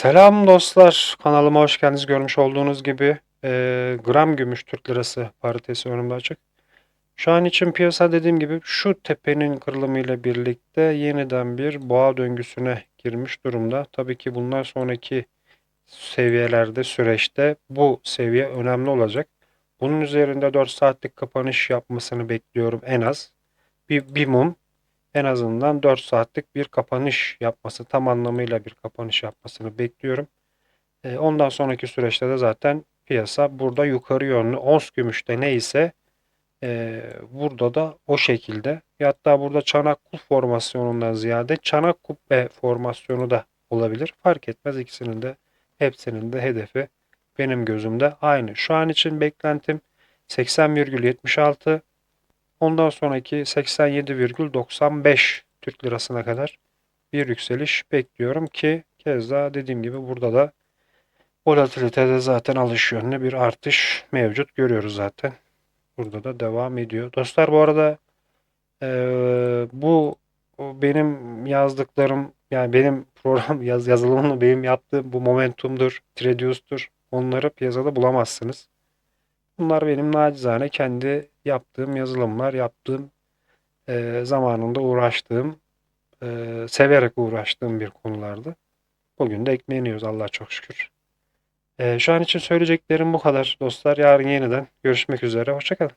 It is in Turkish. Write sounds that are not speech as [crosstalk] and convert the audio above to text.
Selam dostlar. Kanalıma hoş geldiniz. Görmüş olduğunuz gibi e, gram gümüş Türk lirası paritesi önümde açık. Şu an için piyasa dediğim gibi şu tepenin kırılımıyla birlikte yeniden bir boğa döngüsüne girmiş durumda. Tabii ki bundan sonraki seviyelerde süreçte bu seviye önemli olacak. Bunun üzerinde 4 saatlik kapanış yapmasını bekliyorum en az. Bir, bir mum en azından 4 saatlik bir kapanış yapması, tam anlamıyla bir kapanış yapmasını bekliyorum. E, ondan sonraki süreçte de zaten piyasa burada yukarı yönlü ons gümüşte neyse e, burada da o şekilde. Ve Hatta burada çanak kulp formasyonundan ziyade çanak kubbe formasyonu da olabilir. Fark etmez ikisinin de hepsinin de hedefi benim gözümde aynı. Şu an için beklentim 80,76 Ondan sonraki 87,95 Türk lirasına kadar bir yükseliş bekliyorum ki keza dediğim gibi burada da volatilitede zaten alış yönlü bir artış mevcut görüyoruz zaten. Burada da devam ediyor. Dostlar bu arada eee, bu benim yazdıklarım yani benim program [laughs] yaz, yazılımını benim yaptığım bu Momentum'dur, Tredius'tur. Onları piyasada bulamazsınız. Bunlar benim nacizane kendi yaptığım yazılımlar, yaptığım e, zamanında uğraştığım, e, severek uğraştığım bir konulardı. Bugün de ekmeğini yiyoruz Allah'a çok şükür. E, şu an için söyleyeceklerim bu kadar dostlar. Yarın yeniden görüşmek üzere. Hoşçakalın.